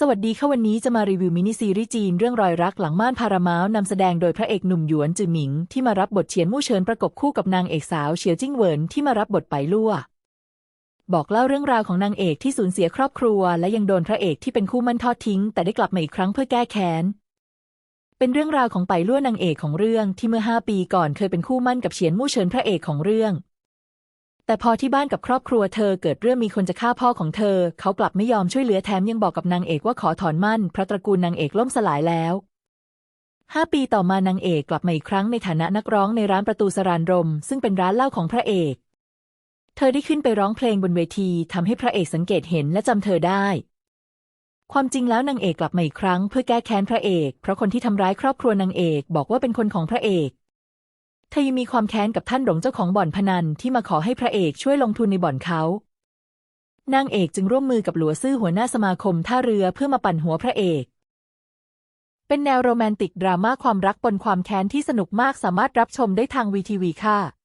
สวัสดีค่ะวันนี้จะมารีวิวมินิซีรีส์จีนเรื่องรอยรักหลังม่านพารามาส์นำแสดงโดยพระเอกหนุ่มหยวนจือหมิง ที่มารับบทเฉียนมู่เฉินประกบคู่กับนางเอกสาวเฉียวจิ้งเหวินที่มารับบทไปลั่ว บอกเล่าเรื่องราวของนางเอกที่สูญเสียครอบครัว และยังโดนพระเอกที่เป็นคู่มั่นทอดทิ้ง แต่ได้กลับมาอีกครั้งเพื่อแก้แค้น เป็นเรื่องราวของไปลั่วนางเอกของเรื่องที่เมื่อห้าปีก่อนเคยเป็นคู่มั่นกับเฉียนมู่เฉินพระเอกของเรื่อง แต่พอที่บ้านกับครอบครัวเธอเกิดเรื่องมีคนจะฆ่าพ่อของเธอ เขากลับไม่ยอมช่วยเหลือแถมยังบอกกับนางเอกว่าขอถอนมั่นเพราะตระกูลนางเอกล่มสลายแล้วห้าปีต่อมานางเอกกลับมาอีกครั้งในฐานะนักร้องในร้านประตูสรานรม ซึ่งเป็นร้านเหล้าของพระเอก เธอได้ขึ้นไปร้องเพลงบนเวทีทำให้พระเอกสังเกตเห็นและจำเธอได้ ความจริงแล้วนางเอกกลับมาอีกครั้งเพื่อแก้แค้นพระเอก เพราะคนที่ทำร้ายครอบครัวนางเอกบอกว่าเป็นคนของพระเอก ธอยังมีความแค้นกับท่านหลงเจ้าของบ่อนพนันที่มาขอให้พระเอกช่วยลงทุนในบ่อนเขา นางเอกจึงร่วมมือกับหลัวซื่อหัวหน้าสมาคมท่าเรือเพื่อมาปั่นหัวพระเอก เป็นแนวโรแมนติกดราม่าความรักปนความแค้นที่สนุกมากสามารถรับชมได้ทางวีทีวีค่ะ